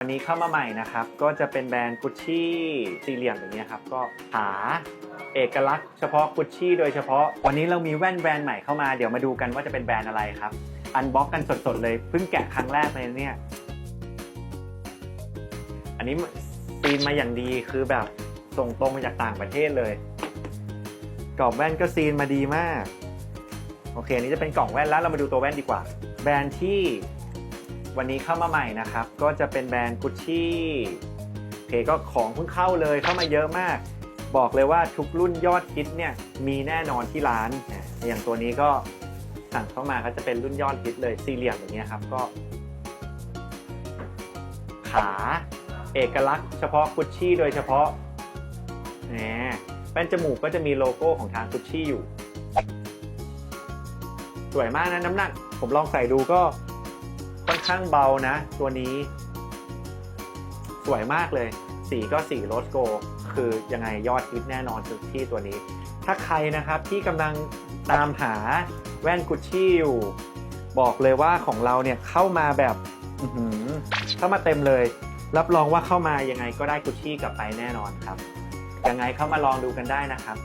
วันนี้เข้ามาใหม่นะครับ ก็จะเป็นแบรนด์กุชชี่สี่เหลี่ยมอย่างเงี้ยครับ ก็หาเอกลักษณ์เฉพาะกุชชี่โดยเฉพาะ วันนี้เรามีแว่นแบรนด์ใหม่เข้ามา เดี๋ยวมาดูกันว่าจะเป็นแบรนด์อะไรครับ อันบ็อกกันสดๆเลย เพิ่งแกะครั้งแรกเลยเนี่ย อันนี้ซีนมาอย่างดีคือแบบส่งตรงมาจากต่างประเทศเลยกรอบแว่นก็ซีนมาดีมาก โอเค อันนี้จะเป็นกล่องแว่นแล้วเรามาดูตัวแว่นดีกว่า แบรนด์ที่ วันนี้เข้ามาใหม่นะครับ ก็จะเป็นแบรนด์กุชชี่เคก็ของเพิ่งเข้าเลยเข้ามาเยอะมาก บอกเลยว่าทุกรุ่นยอดฮิตเนี่ยมีแน่นอนที่ร้าน อย่างตัวนี้ก็สั่งเข้ามาก็จะเป็นรุ่นยอดฮิตเลยสี่เหลี่ยมอย่างเงี้ยครับก็ ขาเอกลักษณ์เฉพาะกุชชี่โดยเฉพาะแหมแป้นจมูกก็จะมีโลโก้ของทางกุชชี่อยู่ สวยมากนะน้ำหนัก ผมลองใส่ดูก็ ค่อนข้างเบานะ ตัวนี้ สวยมากเลย สีก็สีโรสโก คือยังไงยอดฮิตแน่นอนคือที่ตัวนี้ ถ้าใครนะครับที่กำลังตามหาแว่นกุชชี่อยู่บอกเลยว่าของเราเนี่ยเข้ามาแบบเข้ามาเต็มเลย รับรองว่าเข้ามายังไงก็ได้กุชชี่กลับไปแน่นอนครับยังไงเข้ามาลองดูกันได้นะครับ